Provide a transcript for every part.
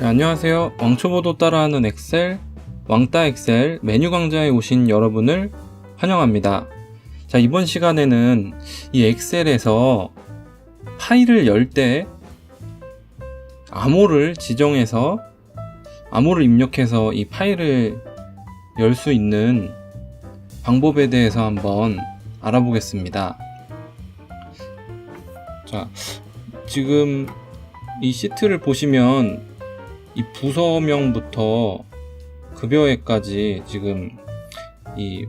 네, 안녕하세요. 왕초보도 따라하는 엑셀, 왕따 엑셀 메뉴 강좌에 오신 여러분을 환영합니다. 자, 이번 시간에는 이 엑셀에서 파일을 열 때 암호를 지정해서 암호를 입력해서 이 파일을 열 수 있는 방법에 대해서 한번 알아보겠습니다. 자, 지금 이 시트를 보시면 이 부서명부터 급여에까지 지금 이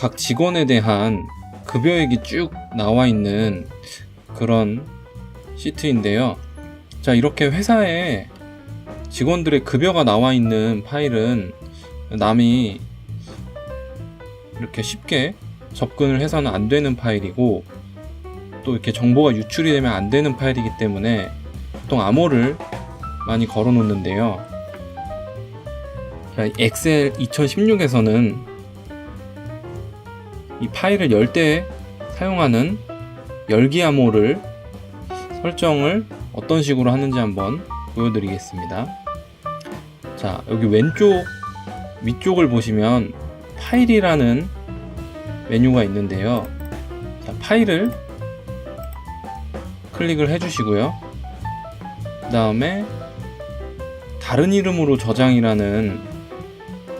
각 직원에 대한 급여액이 쭉 나와 있는 그런 시트인데요. 자, 이렇게 회사에 직원들의 급여가 나와 있는 파일은 남이 이렇게 쉽게 접근을 해서는 안 되는 파일이고 또 이렇게 정보가 유출이 되면 안 되는 파일이기 때문에 보통 암호를 많이 걸어 놓는데요. 엑셀 2016에서는 이 파일을 열 때 사용하는 열기 암호를 설정을 어떤 식으로 하는지 한번 보여드리겠습니다. 자, 여기 왼쪽 위쪽을 보시면 파일이라는 메뉴가 있는데요. 자, 파일을 클릭을 해주시고요. 그 다음에 다른 이름으로 저장이라는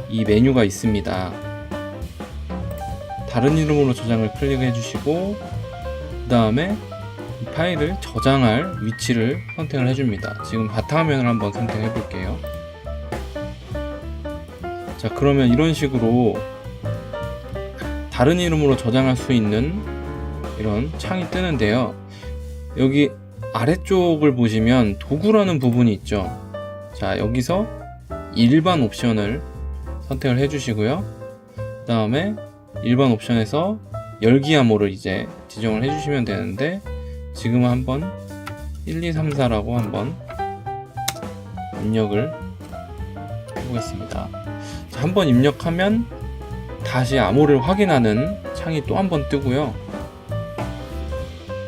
이 메뉴가 있습니다. 다른 이름으로 저장을 클릭해 주시고 그 다음에 이 파일을 저장할 위치를 선택을 해줍니다. 지금 바탕화면을 한번 선택해 볼게요. 자 그러면 이런 식으로 다른 이름으로 저장할 수 있는 이런 창이 뜨는데요. 여기 아래쪽을 보시면 도구라는 부분이 있죠. 자, 여기서 일반 옵션을 선택을 해주시고요. 그 다음에 일반 옵션에서 열기 암호를 이제 지정을 해주시면 되는데 지금 한번 1, 2, 3, 4라고 한번 입력을 해보겠습니다. 자, 한번 입력하면 다시 암호를 확인하는 창이 또 한번 뜨고요.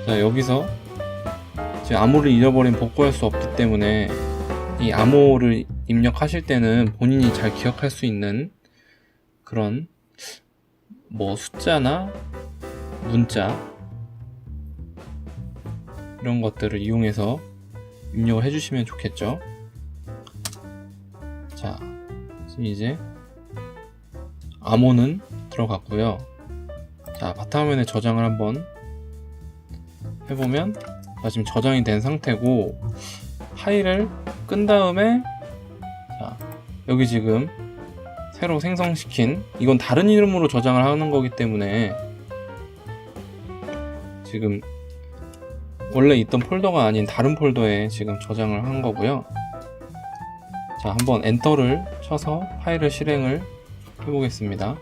자, 여기서 지금 암호를 잃어버린 복구할 수 없기 때문에 이 암호를 입력하실 때는 본인이 잘 기억할 수 있는 그런 뭐 숫자나 문자 이런 것들을 이용해서 입력을 해주시면 좋겠죠. 자, 지금 이제 암호는 들어갔고요. 자, 바탕화면에 저장을 한번 해보면 자, 지금 저장이 된 상태고 파일을 끈 다음에 자, 여기 지금 새로 생성시킨 이건 다른 이름으로 저장을 하는 거기 때문에 지금 원래 있던 폴더가 아닌 다른 폴더에 지금 저장을 한 거고요. 자, 한번 엔터를 쳐서 파일을 실행을 해보겠습니다.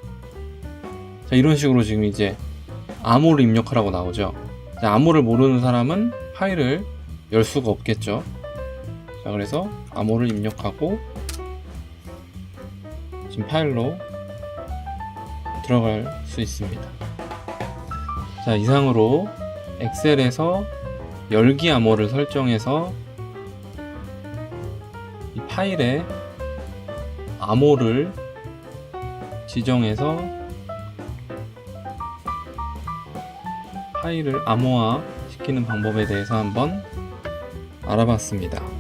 자, 이런 식으로 지금 이제 암호를 입력하라고 나오죠. 자, 암호를 모르는 사람은 파일을 열 수가 없겠죠. 자, 그래서 암호를 입력하고 지금 파일로 들어갈 수 있습니다. 자, 이상으로 엑셀에서 열기 암호를 설정해서 이 파일에 암호를 지정해서 파일을 암호화 시키는 방법에 대해서 한번 알아봤습니다.